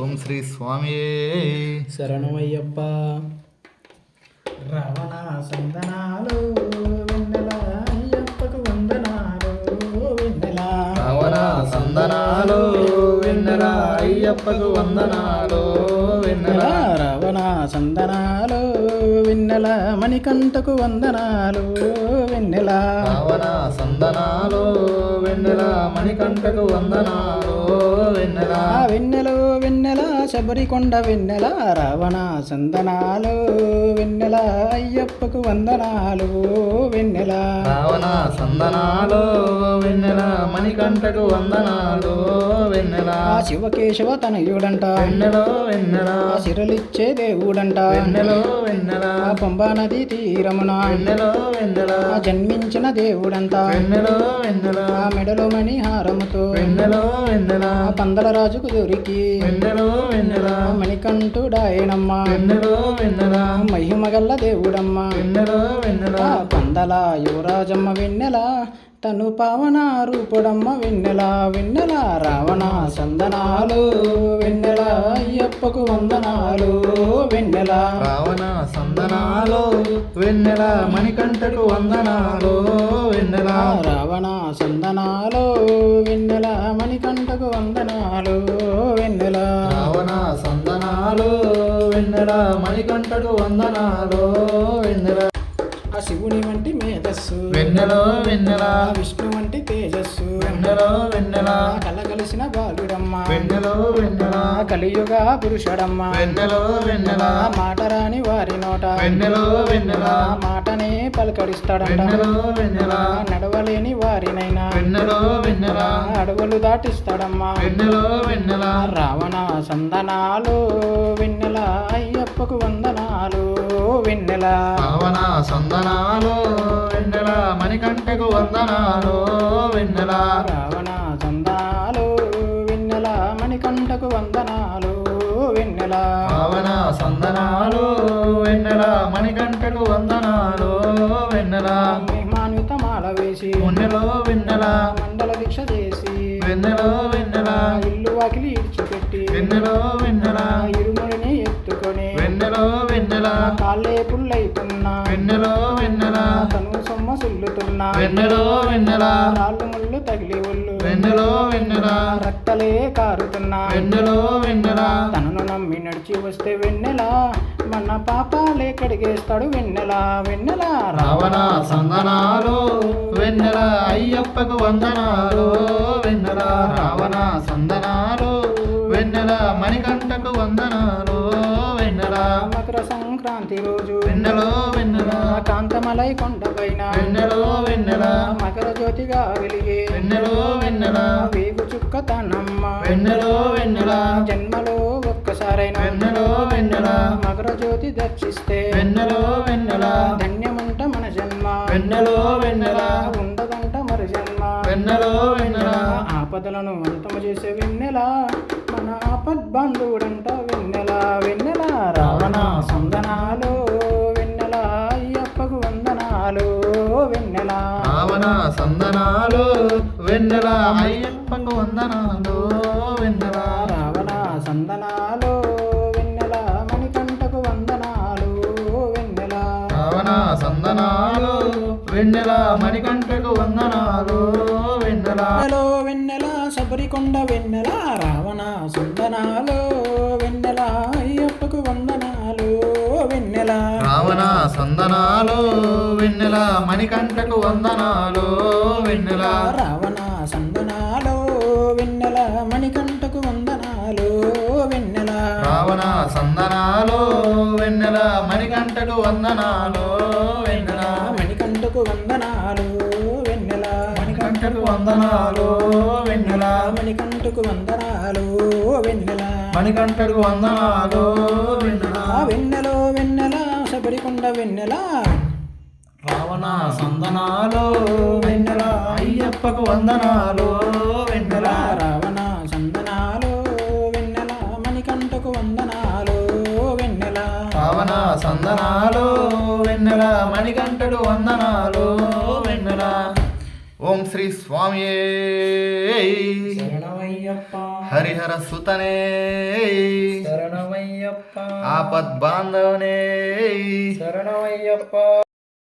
ఓం శ్రీ స్వామియే. శరణమయ్యప్ప. రవణ సందనాలు వెన్నెల అయ్యప్పకు వందనాలు వెన్నెల. రావణ సందనాలు వెన్నెల అయ్యప్పకు వందనాలు వెన్నెల. రవణ సందనాలు వెన్నెల మణికంఠకు వందనాలు వెన్నెల. రావణ సందనాలు వెన్నెల మణికంఠకు వందనాలు వెన్నెల. వెన్నెల వెన్నెలా. శబరికొండ వెన్నెల రావణ సందనాలు వెన్నెల అయ్యప్పకు వందనాలు వెన్నెల రావణ సందనాలు వెన్నెల మణికంఠకు వందనాలు వెన్నెల శివకేశవ తనయుడంట. వెన్నెలో వెన్నెల ఆ సిరలిచ్చే దేవుడంట. వెన్నెలో వెన్నెల పంబా నది తీరమున వెన్నెలో వెన్నెల జన్మించిన దేవుడంట. వెన్నెలో వెన్నెల మెడలో మణిహారముతో వెన్నెలో వెన్నెల పందల రాజుకు దొరికి వెన్నెలో వెన్నెల? ఆ మణికంఠుడాయనమ్మ వెన్నెలో వెన్నెల? ఆ మహిమగల్ల దేవుడమ్మ. వెన్నెలో వెన్నెల? ఆ పందల యువరాజమ్మ వెన్నెల? తను పావన రూపుడమ్మ వెన్నెల వెన్నెల రావణ సందనాలు వెన్నెల అయ్యప్పకు వందనాలు వెన్నెల రావణ సందనాలు వెన్నెల మణికంఠకు వందనాలు వెన్నెల రావణ సందనాలు వెన్నెల మణికంఠకు వందనాలు వెన్నెల రావణ సందనాలు వెన్నెల మణికంఠకు వందనాలు వెన్నెల శివుని వంటి మేధస్సు. వెన్నెలో వెన్నెల. విష్ణు వంటి తేజస్సు. వెన్నెలో వెన్నెల. కలగలిసిన బాలుడమ్మ. వెన్నెలో వెన్నెల. కలియుగ పురుషుడమ్మ. వెన్నెల వెన్నెల. మాట రాని వారి నోట. వెన్నెలో వెన్నెల. మాటనే పలకరిస్తాడంట. వెన్నెలో వెన్నెల. నడవలేని వారినైనా. వెన్నెలో వెన్నెల. అడవులు దాటిస్తాడమ్మా. వెన్నెలో వెన్నెల. రావణ సందనాలు. వెన్నెల అయ్యప్పకు వందనాలు. వెన్నెల? రావణ సందనాలు వెన్నెల? మణికంఠకు వందనాలు వెన్నెల? రావణ సందాలు వెన్నెల? మణికంఠకు వందనాలు వెన్నెల? రావణ సందనాలు వెన్నెల? మణికంఠకు వందనాలు వెన్నెల? మహిమాన్విత మాల వేసి వెన్నెలో వెన్నెల? మండల దీక్ష చేసి వెన్నెలో వెన్నెల? ఇల్లు వాకిలి ఇడిచిపెట్టి వెన్నెలో వెన్నెల? ఇరుముడిని ఎత్తుకొని వెన్నెల వెన్నెల? కాళ్ళే వెన్నెలో వెన్నెల? రాళ్ళు ముళ్ళు తగిలి ఒళ్ళు. వెన్నెలో వెన్నెల? రక్తలే కారుతున్నా. వెన్నెలో వెన్నెల? తనను నమ్మి నడిచి వస్తే వెన్నెల? మన పాపాలే కడిగేస్తాడు వెన్నెల? వెన్నెల? రావణ సందనాలు వెన్నెల అయ్యప్పకు వందనాలు. మకర సంక్రాంతి రోజు వెన్నెలో వెన్నెల. కాంతమలై కొండపైన వెన్నెలో వెన్నెల. మకర జ్యోతిగా వెలిగే వెన్నెలో వెన్నెల. వేగు చుక్క తనమ్మ వెన్నెలో వెన్నెల. జన్మలో ఒక్కసారైనా వెన్నెలో వెన్నెల. మకర జ్యోతి దర్శిస్తే వెన్నెలో వెన్నెల. ధన్యమంట మన జన్మ. వెన్నెలో వెన్నెల. ఉండదంట మరి జన్మ. వెన్నెలో వెన్నెల. ఆపదలను అంతము చేసే వెన్నెల. మన ఆపద్బంధువుడంట వెన్నెల వెన్నెల అయ్యప్పకు వందనాలు వెన్నెల రావణ సందనాలు వెన్నెల మణికంఠకు వందనాలు వెన్నెల రావణ సందనాలు వెన్నెల మణికంఠకు వందనాలు వెన్నెల వెన్నెలో వెన్నెల శబరికొండ వెన్నెల రావణ సందనాలు వెన్నెల అయ్యప్పకు వందనాలు వెన్నెల రావణ సందనాలు వెన్నెల మణికంఠకు వందనాలు వెన్నెల. రావణ సందనాలు వెన్నెల మణికంఠకు వందనాలు వెన్నెల. రావణ సందనాలు వెన్నెల మణికంఠకు వందనాలు వెన్నెల. మణికంఠకు వందనాలు వెన్నెల. మణికంఠకు వందనాలు వెన్నెల. మణికంఠకు వందనాలు వెన్నెల. మణికంఠకు వందనాలు వెన్నెల. వెన్నెలో వెన్నెల శబరికొండ వెన్నెల. రావణ సందనాలు వెన్నెల అయ్యప్పకు వందనాలు వెన్నెల రావణ సందనాలు వెన్నెల మణికంఠకు వందనాలు వెన్నెల రావణ సందనాలు వెన్నెల మణికంఠుడు వందనాలు వెన్నెల. ఓం శ్రీ స్వామియే. శరణమయ్యప్ప. హరిహర సుతనే. శరణమయ్యప్ప. ఆపద్ బాంధవనే శరణమయ్యప్ప.